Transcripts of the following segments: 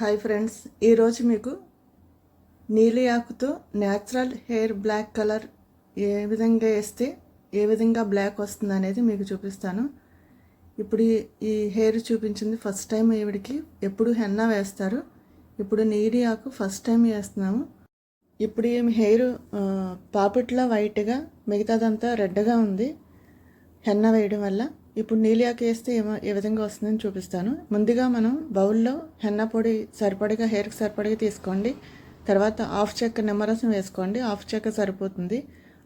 Hi friends ఈరోజు మీకు నీలి ఆకుతో న్యాచురల్ హెయిర్ బ్లాక్ కలర్ ఏ విధంగా వేస్తే ఏ విధంగా బ్లాక్ వస్తుంది అనేది మీకు చూపిస్తాను. ఇప్పుడు ఈ- హెయిర్ చూపించింది ఫస్ట్ టైం ఈవిడికి. ఎప్పుడు హెన్నా వేస్తారు. ఇప్పుడు నీలి ఆకు ఫస్ట్ టైం వేస్తున్నాము. ఇప్పుడు ఈమె హెయిర్ పాపిట్లో వైట్గా మిగతాదంతా రెడ్గా ఉంది. హెన్న వేయడం వల్ల ఇప్పుడు నీలియాకి వేస్తే ఏమో ఏ విధంగా వస్తుందని చూపిస్తాను. ముందుగా మనం బౌల్లో హెన్న పొడి సరిపడిగా హెయిర్కి సరిపడిగా తీసుకోండి. తర్వాత హాఫ్ చెక్క నిమ్మరసం వేసుకోండి. హాఫ్ చెక్క సరిపోతుంది.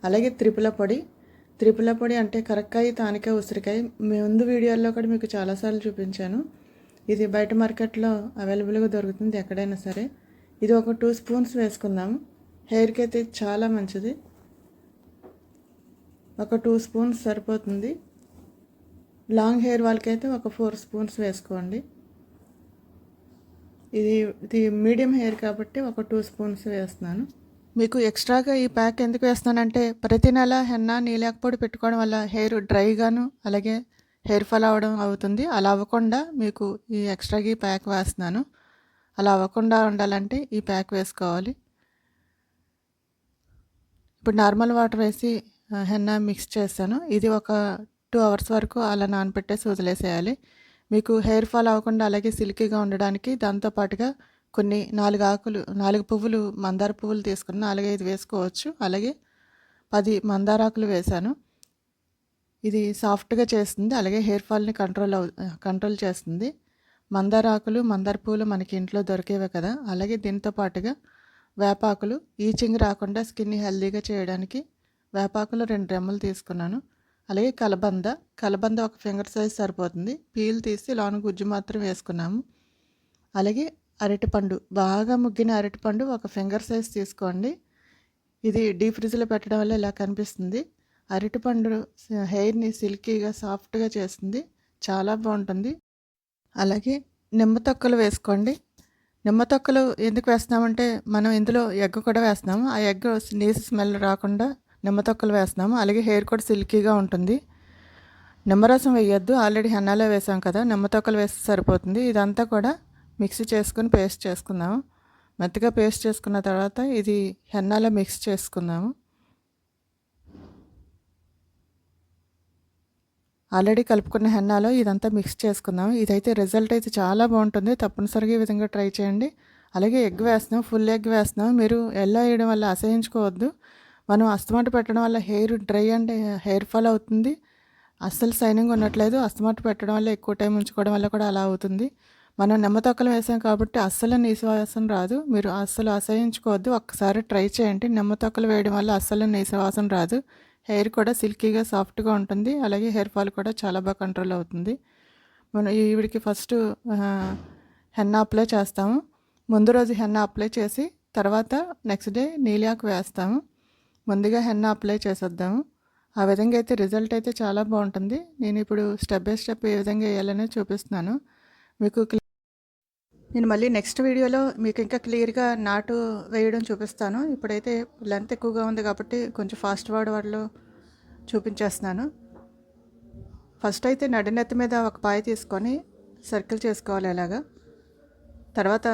అలాగే త్రిపుల పొడి. త్రిపుల పొడి అంటే కరక్కాయ తానికాయ ఉసిరికాయ. మీ ముందు వీడియోల్లో కూడా మీకు చాలాసార్లు చూపించాను. ఇది బయట మార్కెట్లో అవైలబుల్గా దొరుకుతుంది ఎక్కడైనా సరే. ఇది ఒక టూ స్పూన్స్ వేసుకుందాము హెయిర్కి అయితే చాలా మంచిది. ఒక టూ స్పూన్స్ సరిపోతుంది. లాంగ్ హెయిర్ వాళ్ళకైతే ఒక ఫోర్ స్పూన్స్ వేసుకోండి. ఇది ఇది మీడియం హెయిర్ కాబట్టి ఒక టూ స్పూన్స్ వేస్తున్నాను. మీకు ఎక్స్ట్రాగా ఈ ప్యాక్ ఎందుకు వేస్తానంటే ప్రతి నెల హెన్నా నీలేకపోడి పెట్టుకోవడం వల్ల హెయిర్ డ్రైగాను అలాగే హెయిర్ ఫాల్ అవ్వడం అవుతుంది. అలా అవ్వకుండా మీకు ఈ ఎక్స్ట్రాగా ఈ ప్యాక్ వేస్తున్నాను. అలా అవ్వకుండా ఉండాలంటే ఈ ప్యాక్ వేసుకోవాలి. ఇప్పుడు నార్మల్ వాటర్ వేసి హెన్న హెన్నా మిక్స్ చేస్తాను ఇది ఒక టూ అవర్స్ వరకు అలా నానబెట్టేసి వదిలేసేయాలి. మీకు హెయిర్ ఫాల్ అవ్వకుండా అలాగే సిల్కీగా ఉండడానికి దాంతోపాటుగా కొన్ని నాలుగు ఆకులు నాలుగు పువ్వులు మందార పువ్వులు తీసుకుని అలాగే ఇది వేసుకోవచ్చు. అలాగే పది మందార ఆకులు వేశాను. ఇది సాఫ్ట్గా చేస్తుంది. అలాగే హెయిర్ ఫాల్ని కంట్రోల్ అవు కంట్రోల్ చేస్తుంది. మందార ఆకులు మందార పువ్వులు మనకి ఇంట్లో దొరికేవే కదా. అలాగే దీంతో పాటుగా వేపాకులు ఈచింగ్ రాకుండా స్కిన్ని హెల్దీగా చేయడానికి వేపాకులు రెండు రెమ్మలు తీసుకున్నాను. అలాగే కలబంద. కలబంద ఒక ఫింగర్ సైజ్ సరిపోతుంది. పీల్ తీసి లోన గుజ్జు మాత్రం వేసుకున్నాము. అలాగే అరటిపండు బాగా ముగ్గిన అరటిపండు ఒక ఫింగర్ సైజ్ తీసుకోండి. ఇది డీప్ ఫ్రిడ్జ్లో పెట్టడం వల్ల ఇలా కనిపిస్తుంది. అరటిపండు హెయిర్ని సిల్కీగా సాఫ్ట్గా చేస్తుంది. చాలా బాగుంటుంది. అలాగే నిమ్మ తొక్కలు వేసుకోండి. నిమ్మ తొక్కలు ఎందుకు వేస్తున్నామంటే మనం ఇందులో ఎగ్ కూడా వేస్తున్నాము. ఆ ఎగ్ నీసు స్మెల్ రాకుండా నిమ్మ తొక్కలు వేస్తున్నాము. అలాగే హెయిర్ కూడా సిల్కీగా ఉంటుంది. నిమ్మరసం వేయొద్దు. ఆల్రెడీ హెన్నాలో వేసాం కదా నిమ్మ తొక్కలు వేస్తే సరిపోతుంది. ఇదంతా కూడా మిక్సీ చేసుకుని పేస్ట్ చేసుకుందాము. మెత్తగా పేస్ట్ చేసుకున్న తర్వాత ఇది హెన్నాలో మిక్స్ చేసుకుందాము. ఆల్రెడీ కలుపుకున్న హెన్నాలో ఇదంతా మిక్స్ చేసుకుందాం ఇదైతే రిజల్ట్ అయితే చాలా బాగుంటుంది. తప్పనిసరిగా ఈ విధంగా ట్రై చేయండి. అలాగే ఎగ్ వేస్తున్నాం. ఫుల్ ఎగ్ వేస్తున్నాం. మీరు ఎల్లో వేయడం వల్ల అసహించుకోవద్దు. మనం అస్తమాట పెట్టడం వల్ల hair dry and hair fall అవుతుంది. అస్సలు సైనింగ్ ఉండట్లేదు. అస్తమాట పెట్టడం వల్ల ఎక్కువ టైం ఉంచుకోవడం వల్ల కూడా అలా అవుతుంది. మనం నిమ్మతొక్కలు వేసాం కాబట్టి అస్సలు నీసువాసన రాదు. మీరు అస్సలు అసహించుకోవద్దు. ఒక్కసారి ట్రై చేయండి. నిమ్మతొక్కలు వేయడం వల్ల అస్సలు నీసువాసన రాదు. హెయిర్ కూడా సిల్కీగా సాఫ్ట్గా ఉంటుంది. అలాగే హెయిర్ ఫాల్ కూడా చాలా బాగా కంట్రోల్ అవుతుంది. మనం ఈవిడికి ఫస్ట్ హెన్న అప్లై చేస్తాము. ముందు రోజు హెన్న అప్లై చేసి తర్వాత నెక్స్ట్ డే నీలియాకు వేస్తాము. ముందుగా హెన్న అప్లై చేసేద్దాము ఆ విధంగా అయితే రిజల్ట్ అయితే చాలా బాగుంటుంది. నేను ఇప్పుడు స్టెప్ బై స్టెప్ ఏ విధంగా వేయాలనే చూపిస్తున్నాను. మీకు క్లి- నేను మళ్ళీ నెక్స్ట్ వీడియోలో మీకు ఇంకా క్లియర్గా నాటు వేయడం చూపిస్తాను. ఇప్పుడైతే లెంత్ ఎక్కువగా ఉంది కాబట్టి కొంచెం ఫాస్ట్ వర్డ్ వర్డ్లో చూపించేస్తున్నాను. ఫస్ట్ అయితే నడినెత్తి మీద ఒక పాయ తీసుకొని సర్కిల్ చేసుకోవాలి అలాగా. తర్వాత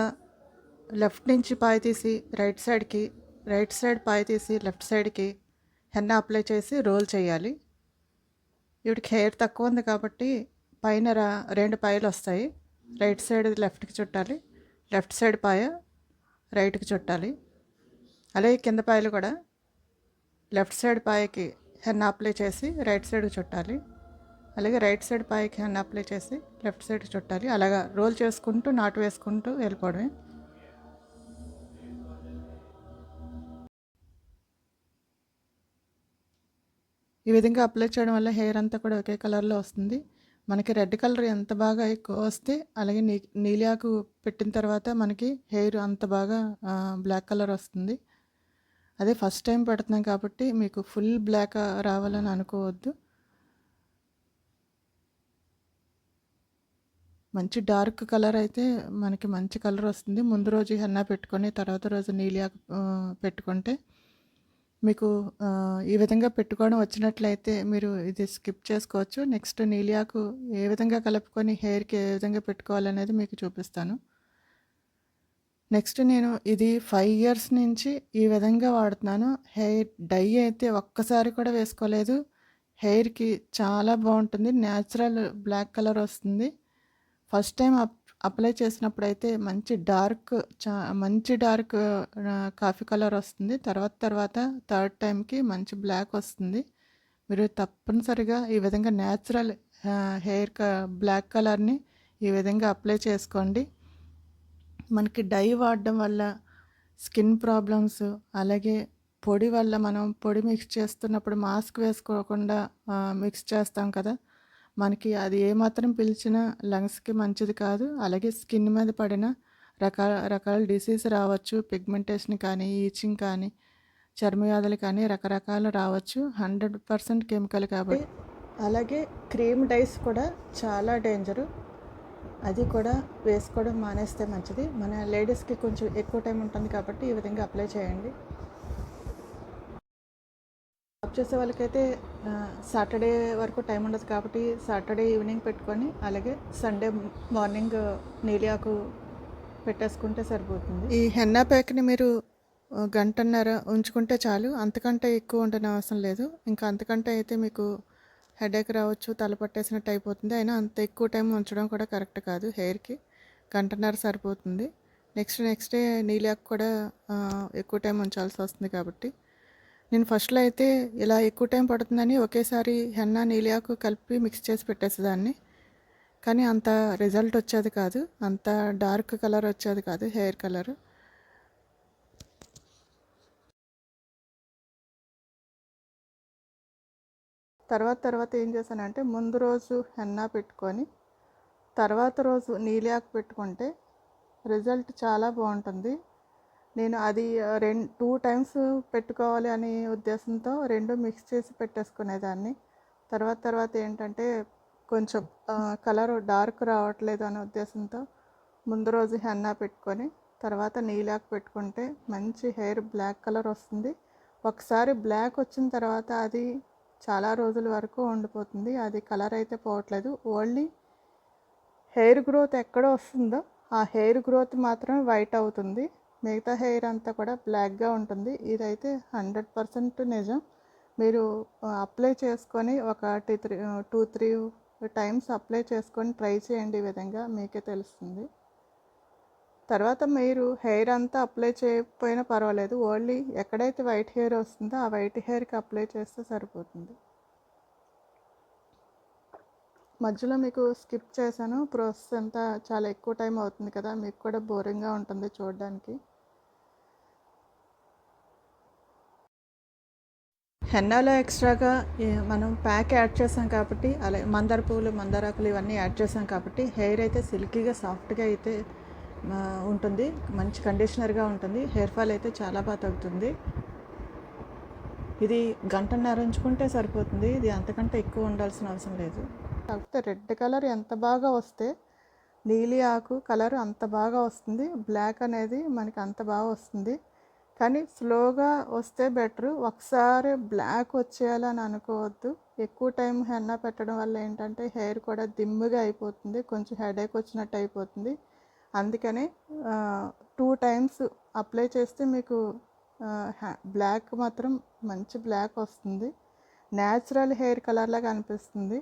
లెఫ్ట్ నుంచి పాయ తీసి రైట్ సైడ్కి రైట్ సైడ్ పాయ తీసి లెఫ్ట్ సైడ్కి హెన్న అప్లై చేసి రోల్ చేయాలి. ఇవిడికి హెయిర్ తక్కువ ఉంది కాబట్టి పైన రా- రెండు పాయలు వస్తాయి. రైట్ సైడ్ లెఫ్ట్కి చుట్టాలి. లెఫ్ట్ సైడ్ పాయ రైట్కి చుట్టాలి. అలాగే కింద పాయలు కూడా లెఫ్ట్ సైడ్ పాయకి హెన్న అప్లై చేసి రైట్ సైడ్కి చుట్టాలి. అలాగే రైట్ సైడ్ పాయకి హెన్న అప్లై చేసి లెఫ్ట్ సైడ్ చుట్టాలి. అలాగా రోల్ చేసుకుంటూ నాటు వేసుకుంటూ వెళ్ళిపోవడమే. ఈ విధంగా అప్లై చేయడం వల్ల హెయిర్ అంతా కూడా ఒకే కలర్లో వస్తుంది. మనకి రెడ్ కలర్ ఎంత బాగా ఎక్కువ వస్తే అలాగే నీ నీలియాకు పెట్టిన తర్వాత మనకి హెయిర్ అంత బాగా బ్లాక్ కలర్ వస్తుంది. అదే ఫస్ట్ టైం పెడుతున్నాం కాబట్టి మీకు ఫుల్ బ్లాక్ రావాలని అనుకోవద్దు. మంచి డార్క్ కలర్ అయితే మనకి మంచి కలర్ వస్తుంది. ముందు రోజు హెన్నా పెట్టుకొని తర్వాత రోజు నీలియాకు పెట్టుకుంటే మీకు ఈ విధంగా పెట్టుకోవడం వచ్చినట్లయితే మీరు ఇది స్కిప్ చేసుకోవచ్చు నెక్స్ట్ నీలియాకు ఏ విధంగా కలుపుకొని హెయిర్కి ఏ విధంగా పెట్టుకోవాలనేది మీకు చూపిస్తాను నెక్స్ట్ నేను ఇది ఫైవ్ ఇయర్స్ నుంచి ఈ విధంగా వాడుతున్నాను. హెయిర్ డై అయితే ఒక్కసారి కూడా వేసుకోలేదు. హెయిర్‌కి చాలా బాగుంటుంది న్యాచురల్ బ్లాక్ కలర్ వస్తుంది. ఫస్ట్ టైం అప్లై చేసినప్పుడైతే మంచి డార్క్ చా మంచి డార్క్ కాఫీ కలర్ వస్తుంది. తర్వాత తర్వాత థర్డ్ టైంకి మంచి బ్లాక్ వస్తుంది. మీరు తప్పనిసరిగా ఈ విధంగా న్యాచురల్ హెయిర్ క బ్లాక్ కలర్‌ని ఈ విధంగా అప్లై చేసుకోండి. మనకి డై వాడడం వల్ల స్కిన్ ప్రాబ్లమ్స్ అలాగే పొడి వల్ల మనం పొడి మిక్స్ చేస్తున్నప్పుడు మాస్క్ వేసుకోకుండా మిక్స్ చేస్తాం కదా! మనకి అది ఏమాత్రం పిలిచినా లంగ్స్‌కి మంచిది కాదు. అలాగే స్కిన్ మీద పడిన రకాల రకాల డిసీజ్ రావచ్చు. పిగ్మెంటేషన్ కానీ, ఈచింగ్ కానీ, చర్మ వ్యాధులు కానీ రకరకాలు రావచ్చు. 100% కెమికల్ కాబట్టి. అలాగే క్రీమ్ డైస్ కూడా చాలా డేంజరు. అది కూడా వేసుకోవడం మానేస్తే మంచిది. మన లేడీస్‌కి కొంచెం ఎక్కువ టైం ఉంటుంది కాబట్టి ఈ విధంగా అప్లై చేయండి. చేసే వాళ్ళకైతే సాటర్డే వరకు టైం ఉండదు కాబట్టి సాటర్డే ఈవినింగ్ పెట్టుకొని అలాగే సండే మార్నింగ్ నీలి ఆకు పెట్టేసుకుంటే సరిపోతుంది. ఈ హెన్నా ప్యాక్‌ని మీరు గంటన్నర ఉంచుకుంటే చాలు. అంతకంటే ఎక్కువ ఉండనవసరం లేదు. ఇంకా అంతకంటే అయితే మీకు హెడేక్ రావచ్చు. తల పట్టేసినట్టు అయిపోతుంది. అయినా అంత ఎక్కువ టైం ఉంచడం కూడా కరెక్ట్ కాదు హెయిర్‌కి. గంటన్నర సరిపోతుంది. నెక్స్ట్ నెక్స్ట్ డే నీలి ఆకు కూడా ఎక్కువ టైం ఉంచాల్సి వస్తుంది కాబట్టి. నేను ఫస్ట్‌లో అయితే ఇలా ఎక్కువ టైం పడుతుందని ఒకేసారి హెన్నా, నీలియాకు కలిపి మిక్స్ చేసి పెట్టేసేదాన్ని. కానీ అంత రిజల్ట్ వచ్చేది కాదు. అంత డార్క్ కలర్ వచ్చేది కాదు హెయిర్ కలరు. తర్వాత తర్వాత ఏం చేశానంటే ముందు రోజు హెన్నా పెట్టుకొని తర్వాత రోజు నీలియాకు పెట్టుకుంటే రిజల్ట్ చాలా బాగుంటుంది నేను అది రెండు టూ టైమ్స్ పెట్టుకోవాలి అనే ఉద్దేశంతో రెండు మిక్స్ చేసి పెట్టేసుకునేదాన్ని. తర్వాత తర్వాత ఏంటంటే కొంచెం కలర్ డార్క్ రావట్లేదు అనే ఉద్దేశంతో ముందు రోజు హెన్నా పెట్టుకొని తర్వాత నీలాక్ పెట్టుకుంటే మంచి హెయిర్ బ్లాక్ కలర్ వస్తుంది. ఒకసారి బ్లాక్ వచ్చిన తర్వాత అది చాలా రోజుల వరకు ఉండిపోతుంది. అది కలర్ అయితే పోవట్లేదు. ఓన్లీ హెయిర్ గ్రోత్ ఎక్కడ వస్తుందో ఆ హెయిర్ గ్రోత్ మాత్రమే వైట్ అవుతుంది. మిగతా హెయిర్ అంతా కూడా బ్లాక్‌గా ఉంటుంది. ఇదైతే 100% నిజం. మీరు అప్లై చేసుకొని ఒక two three two three times apply చేసుకొని ట్రై చేయండి ఈ విధంగా మీకే తెలుస్తుంది. తర్వాత మీరు హెయిర్ అంతా అప్లై చేయకపోయినా పర్వాలేదు. ఓన్లీ ఎక్కడైతే వైట్ హెయిర్ వస్తుందో ఆ వైట్ హెయిర్‌కి అప్లై చేస్తే సరిపోతుంది. మధ్యలో మీకు స్కిప్ చేశాను. ప్రాసెస్ అంతా చాలా ఎక్కువ టైం అవుతుంది కదా! మీకు కూడా బోరింగ్‌గా ఉంటుంది చూడడానికి. హెన్నాలో ఎక్స్ట్రాగా మనం ప్యాక్ యాడ్ చేసాం కాబట్టి అలాగే మందార పువ్వులు, మందారాకులు ఇవన్నీ యాడ్ చేసాం కాబట్టి హెయిర్ అయితే సిల్కీగా, సాఫ్ట్‌గా అయితే ఉంటుంది. మంచి కండిషనర్‌గా ఉంటుంది. హెయిర్ ఫాల్ అయితే చాలా బాగా తగ్గుతుంది. ఇది గంటన్నర ఉంచుకుంటే సరిపోతుంది. ఇది అంతకంటే ఎక్కువ ఉండాల్సిన అవసరం లేదు. కాకపోతే రెడ్ కలర్ ఎంత బాగా వస్తే నీలి ఆకు కలర్ అంత బాగా వస్తుంది. బ్లాక్ అనేది మనకి అంత బాగా వస్తుంది. కానీ స్లోగా వస్తే బెటరు. ఒకసారి బ్లాక్ వచ్చేయాలని అనుకోవద్దు. ఎక్కువ టైం హెన్న పెట్టడం వల్ల ఏంటంటే హెయిర్ కూడా దిమ్ముగా అయిపోతుంది. కొంచెం హెడేక్ వచ్చినట్టు అయిపోతుంది. అందుకని టూ టైమ్స్ అప్లై చేస్తే మీకు బ్లాక్ మాత్రం మంచి బ్లాక్ వస్తుంది. న్యాచురల్ హెయిర్ కలర్‌లాగా అనిపిస్తుంది.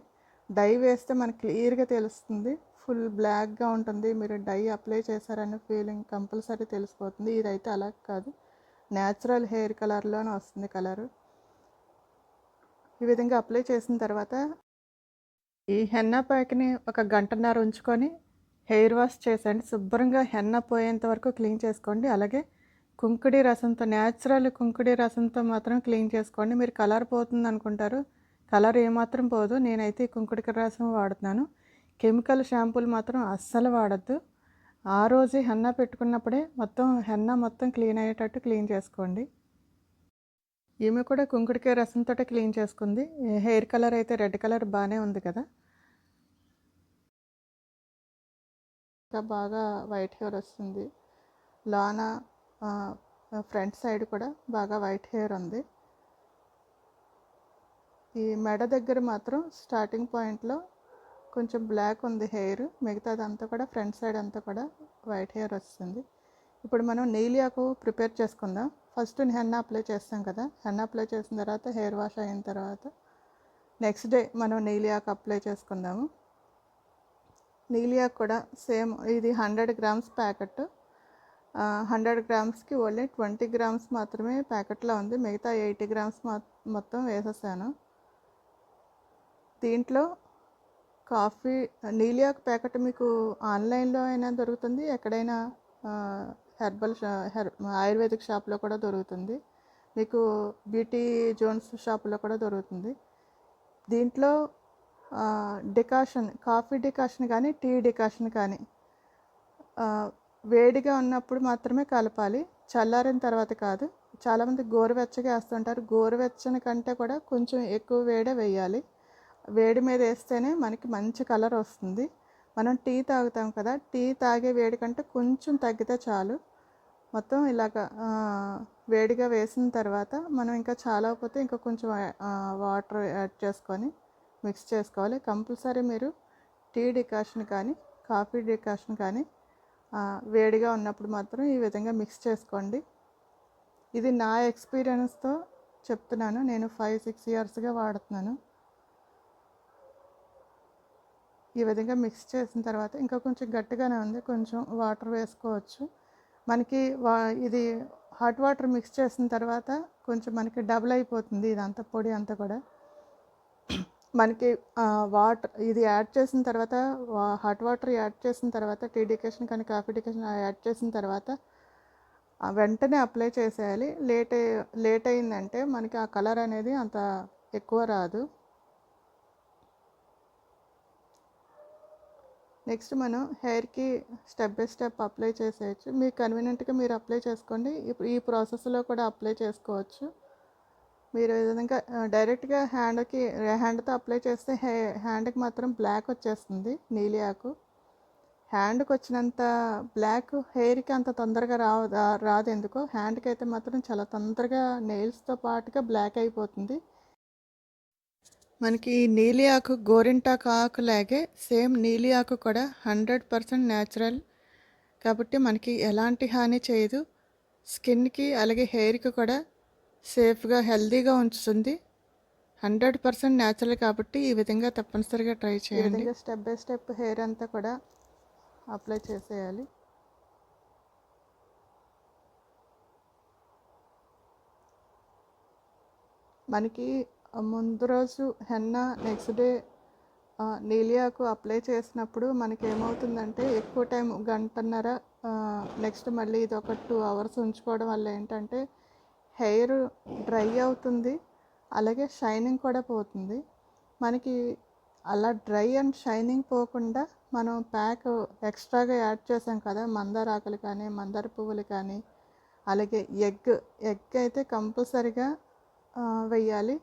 డై వేస్తే మనకి క్లియర్‌గా తెలుస్తుంది. ఫుల్ బ్లాక్‌గా ఉంటుంది. మీరు డై అప్లై చేశారనే ఫీలింగ్ కంపల్సరీ తెలిసిపోతుంది. ఇదైతే అలా కాదు. న్యాచురల్ హెయిర్ కలర్‌లోనే వస్తుంది కలరు. ఈ విధంగా అప్లై చేసిన తర్వాత ఈ హెన్నా ప్యాక్‌ని ఒక గంటన్నర ఉంచుకొని హెయిర్ వాష్ చేసండి శుభ్రంగా హెన్న పోయేంత వరకు క్లీన్ చేసుకోండి. అలాగే కుంకుడి రసంతో న్యాచురల్ కుంకుడి రసంతో మాత్రం క్లీన్ చేసుకోండి. మీరు కలర్ పోతుందనుకుంటారు. కలర్ ఏమాత్రం పోదు. నేనైతే ఈ రసం వాడుతున్నాను. కెమికల్ షాంపూలు మాత్రం అస్సలు వాడద్దు ఆ రోజే హెన్నా పెట్టుకున్నప్పుడే మొత్తం హెన్నా మొత్తం క్లీన్ అయ్యేటట్టు క్లీన్ చేసుకోండి. ఈమె కూడా కుంకుడికాయ రసంతోటే క్లీన్ చేసుకుంది. హెయిర్ కలర్ అయితే రెడ్ కలర్ బాగానే ఉంది కదా! ఇంకా బాగా వైట్ హెయిర్ వస్తుంది. లానా ఫ్రంట్ సైడ్ కూడా బాగా వైట్ హెయిర్ ఉంది. ఈ మెడ దగ్గర మాత్రం స్టార్టింగ్ పాయింట్‌లో కొంచెం బ్లాక్ ఉంది హెయిర్. మిగతాదంతా కూడా ఫ్రంట్ సైడ్ అంతా కూడా వైట్ హెయిర్ వస్తుంది. ఇప్పుడు మనం నీలియాకు ప్రిపేర్ చేసుకుందాం. ఫస్ట్ హెన్న అప్లై చేస్తాం కదా. హెన్న అప్లై చేసిన తర్వాత హెయిర్ వాష్ అయిన తర్వాత నెక్స్ట్ డే మనం నీలియాకు అప్లై చేసుకుందాము. నీలియా కూడా సేమ్ ఇది హండ్రెడ్ గ్రామ్స్ ప్యాకెట్ హండ్రెడ్ గ్రామ్స్కి ఓన్లీ ట్వంటీ గ్రామ్స్ మాత్రమే ప్యాకెట్లో ఉంది. మిగతా ఎయిటీ గ్రామ్స్ మొత్తం వేసేసాను. దీంట్లో కాఫీ నీలియాకు ప్యాకెట్ మీకు ఆన్లైన్లో అయినా దొరుకుతుంది. ఎక్కడైనా హెర్బల్ షా హెర్ ఆయుర్వేదిక్ షాప్లో కూడా దొరుకుతుంది. మీకు బ్యూటీ జోన్స్ షాప్లో కూడా దొరుకుతుంది. దీంట్లో డికాషన్ కాఫీ డికాషన్ కానీ టీ డికాషన్ కానీ వేడిగా ఉన్నప్పుడు మాత్రమే కలపాలి. చల్లారిన తర్వాత కాదు. చాలామంది గోరువెచ్చగా వేస్తుంటారు. గోరువెచ్చని కంటే కూడా కొంచెం ఎక్కువ వేడే వేయాలి. వేడి మీద వేస్తేనే మనకి మంచి కలర్ వస్తుంది. మనం టీ తాగుతాం కదా టీ తాగే వేడి కంటే కొంచెం తగ్గితే చాలు. మొత్తం ఇలాగ వేడిగా వేసిన తర్వాత మనం ఇంకా చాలా పోతే ఇంకా కొంచెం వాటర్ యాడ్ చేసుకొని మిక్స్ చేసుకోవాలి. కంపల్సరీ మీరు టీ డికాషన్ కానీ కాఫీ డికాషన్ కానీ వేడిగా ఉన్నప్పుడు మాత్రం ఈ విధంగా మిక్స్ చేసుకోండి. ఇది నా ఎక్స్పీరియన్స్తో చెప్తున్నాను. నేను ఫైవ్ సిక్స్ ఇయర్స్గా వాడుతున్నాను. ఈ విధంగా మిక్స్ చేసిన తర్వాత ఇంకా కొంచెం గట్టిగానే ఉంది. కొంచెం వాటర్ వేసుకోవచ్చు. మనకి వా ఇది హాట్ వాటర్ మిక్స్ చేసిన తర్వాత కొంచెం మనకి డబుల్ అయిపోతుంది ఇదంతా పొడి అంతా కూడా. మనకి వాటర్ ఇది యాడ్ చేసిన తర్వాత హాట్ వాటర్ యాడ్ చేసిన తర్వాత టీ డికేషన్ కానీ కాఫీ డికేషన్ యాడ్ చేసిన తర్వాత వెంటనే అప్లై చేసేయాలి. లేట్ లేట్ అయిందంటే మనకి ఆ కలర్ అనేది అంత ఎక్కువ రాదు. నెక్స్ట్ మనం హెయిర్కి స్టెప్ బై స్టెప్ అప్లై చేసేయచ్చు. మీకు కన్వీనియంట్గా మీరు అప్లై చేసుకోండి. ఇప్పుడు ఈ ప్రాసెస్లో కూడా అప్లై చేసుకోవచ్చు. మీరు ఈ విధంగా డైరెక్ట్గా హ్యాండ్కి హ్యాండ్తో అప్లై చేస్తే హే హ్యాండ్కి మాత్రం బ్లాక్ వచ్చేస్తుంది నీలి ఆకు. హ్యాండ్కి వచ్చినంత బ్లాక్ హెయిర్కి అంత తొందరగా రా రాదు ఎందుకో హ్యాండ్కి అయితే మాత్రం చాలా తొందరగా నెయిల్స్తో పాటుగా బ్లాక్ అయిపోతుంది. మనకి నీలి ఆకు గోరింటాకు ఆకు లాగే సేమ్ నీలి ఆకు కూడా హండ్రెడ్ పర్సెంట్ న్యాచురల్. కాబట్టి మనకి ఎలాంటి హాని చేయదు. స్కిన్కి అలాగే హెయిర్కి కూడా సేఫ్గా హెల్తీగా ఉంచుతుంది. హండ్రెడ్ పర్సెంట్ న్యాచురల్ కాబట్టి ఈ విధంగా తప్పనిసరిగా ట్రై చేయండి. స్టెప్ బై స్టెప్ హెయిర్ అంతా కూడా అప్లై చేసేయాలి. మనకి ముందు రోజు హెన్న నెక్స్ట్ డే నీలియాకు అప్లై చేసినప్పుడు మనకి ఏమవుతుందంటే ఎక్కువ టైం గంటన్నర నెక్స్ట్ మళ్ళీ ఇది ఒక టూ అవర్స్ ఉంచుకోవడం వల్ల ఏంటంటే హెయిర్ డ్రై అవుతుంది అలాగే షైనింగ్ కూడా పోతుంది. మనకి అలా డ్రై అండ్ షైనింగ్ పోకుండా మనం ప్యాక్ ఎక్స్ట్రాగా యాడ్ చేసాం కదా మందార ఆకులు కానీ మందార పువ్వులు కానీ అలాగే ఎగ్ ఎగ్ అయితే కంపల్సరిగా వెయ్యాలి.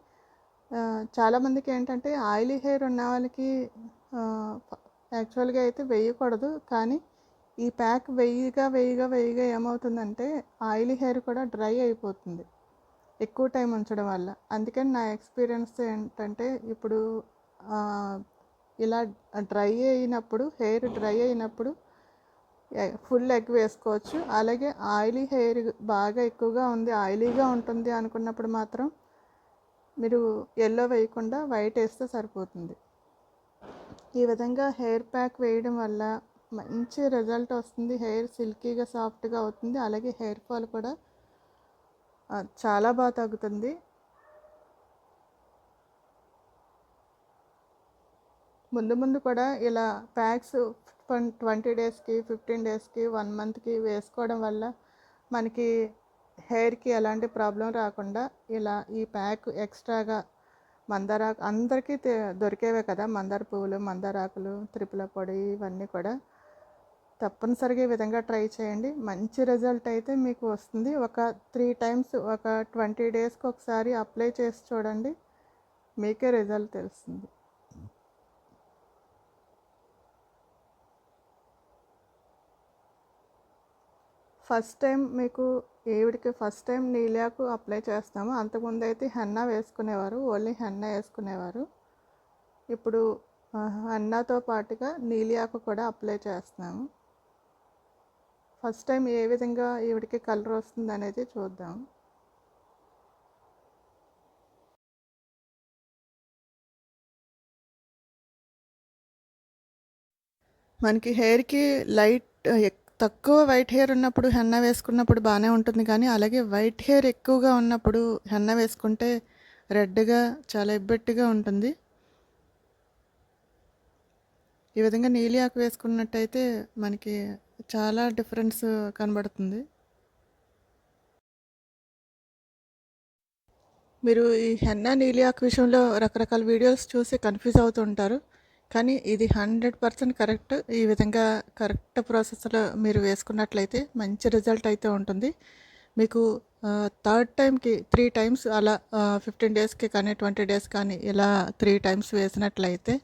చాలామందికి ఏంటంటే ఆయిలీ హెయిర్ ఉన్న వాళ్ళకి యాక్చువల్గా అయితే వేయకూడదు. కానీ ఈ ప్యాక్ వెయ్యిగా వెయ్యిగా వెయ్యిగా ఏమవుతుందంటే ఆయిలీ హెయిర్ కూడా డ్రై అయిపోతుంది. ఎక్కువ టైం ఉంచడం వల్ల. అందుకని నా ఎక్స్పీరియన్స్ ఏంటంటే ఇప్పుడు ఇలా డ్రై అయినప్పుడు హెయిర్ డ్రై అయినప్పుడు ఫుల్ ఎగ్ వేసుకోవచ్చు. అలాగే ఆయిలీ హెయిర్ బాగా ఎక్కువగా ఉంది ఆయిలీగా ఉంటుంది అనుకున్నప్పుడు మాత్రం మీరు ఎల్లో వేయకుండా వైట్ వేస్తే సరిపోతుంది. ఈ విధంగా హెయిర్ ప్యాక్ వేయడం వల్ల మంచి రిజల్ట్ వస్తుంది. హెయిర్ సిల్కీగా సాఫ్ట్గా అవుతుంది. అలాగే హెయిర్ ఫాల్ కూడా చాలా బాగా తగ్గుతుంది. ముందు ముందు కూడా ఇలా ప్యాక్స్ ట్వంటీ డేస్కి ఫిఫ్టీన్ డేస్కి వన్ మంత్కి వేసుకోవడం వల్ల మనకి హెయిర్కి ఎలాంటి ప్రాబ్లం రాకుండా ఇలా ఈ ప్యాక్ ఎక్స్ట్రాగా మందార అందరికీ దొరికేవే కదా? మందార పువ్వులు మందారాకులు త్రిపుల పొడి ఇవన్నీ కూడా తప్పనిసరిగా ఈ విధంగా ట్రై చేయండి. మంచి రిజల్ట్ అయితే మీకు వస్తుంది. ఒక త్రీ టైమ్స్ ఒక ట్వంటీ డేస్కి ఒకసారి అప్లై చేసి చూడండి. మీకే రిజల్ట్ తెలుస్తుంది. ఫస్ట్ టైం మీకు ఈవిడికి ఫస్ట్ టైం నీలియాకు అప్లై చేస్తాము. అంతకుముందు అయితే హెన్నా వేసుకునేవారు ఓన్లీ హెన్నా వేసుకునేవారు. ఇప్పుడు హెన్నాతో పాటుగా నీలియాకు కూడా అప్లై చేస్తున్నాము. ఫస్ట్ టైం ఏ విధంగా ఈవిడికి కలర్ వస్తుంది అనేది చూద్దాం. మనకి హెయిర్కి లైట్ తక్కువ వైట్ హెయిర్ ఉన్నప్పుడు హెన్న వేసుకున్నప్పుడు బాగానే ఉంటుంది కానీ అలాగే వైట్ హెయిర్ ఎక్కువగా ఉన్నప్పుడు హెన్న వేసుకుంటే రెడ్గా చాలా ఇబ్బెట్టుగా ఉంటుంది. ఈ విధంగా నీలి ఆకు వేసుకున్నట్టయితే మనకి చాలా డిఫరెన్స్ కనబడుతుంది. మీరు ఈ హెన్నా నీలి ఆకు విషయంలో రకరకాల వీడియోస్ చూసి కన్ఫ్యూజ్ అవుతుంటారు కానీ ఇది హండ్రెడ్ పర్సెంట్ కరెక్ట్. ఈ విధంగా కరెక్ట్ ప్రాసెస్లో మీరు వేసుకున్నట్లయితే మంచి రిజల్ట్ అయితే ఉంటుంది. మీకు థర్డ్ టైంకి త్రీ టైమ్స్ అలా ఫిఫ్టీన్ డేస్కి కానీ ట్వంటీ డేస్ కానీ ఇలా త్రీ టైమ్స్ వేసినట్లయితే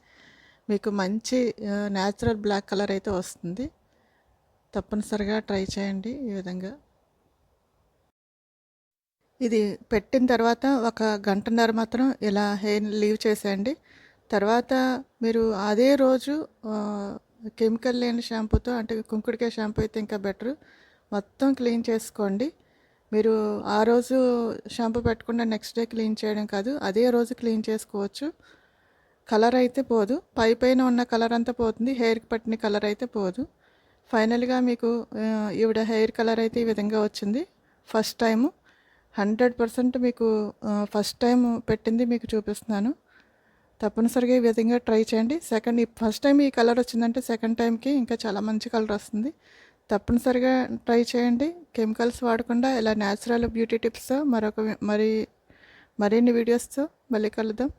మీకు మంచి న్యాచురల్ బ్లాక్ కలర్ అయితే వస్తుంది. తప్పనిసరిగా ట్రై చేయండి ఈ విధంగా. ఇది పెట్టిన తర్వాత ఒక గంటన్నర మాత్రం ఇలా హెయిర్ లీవ్ చేసేయండి. తర్వాత మీరు అదే రోజు కెమికల్ లేని షాంపూతో అంటే కుంకుడికాయ షాంపూ అయితే ఇంకా బెటర్. మొత్తం క్లీన్ చేసుకోండి. మీరు ఆ రోజు షాంపూ పెట్టకుండా నెక్స్ట్ డే క్లీన్ చేయడం కాదు అదే రోజు క్లీన్ చేసుకోవచ్చు. కలర్ అయితే పోదు. పై పైన ఉన్న కలర్ అంతా పోతుంది. హెయిర్కి పట్టిన కలర్ అయితే పోదు. ఫైనల్గా మీకు ఈవిడ హెయిర్ కలర్ అయితే ఈ విధంగా వచ్చింది. First time. హండ్రెడ్ పర్సెంట్ మీకు ఫస్ట్ టైం పెట్టింది మీకు చూపిస్తున్నాను. తప్పనిసరిగా ఈ విధంగా ట్రై చేయండి. సెకండ్ ఫస్ట్ టైం ఈ కలర్ వచ్చిందంటే సెకండ్ టైంకి ఇంకా చాలా మంచి కలర్ వస్తుంది. తప్పనిసరిగా ట్రై చేయండి. కెమికల్స్ వాడకుండా ఇలా న్యాచురల్ బ్యూటీ టిప్స్తో మరొక మరి మరిన్ని వీడియోస్తో మళ్ళీ కలుద్దాం.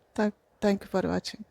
Thank you for watching.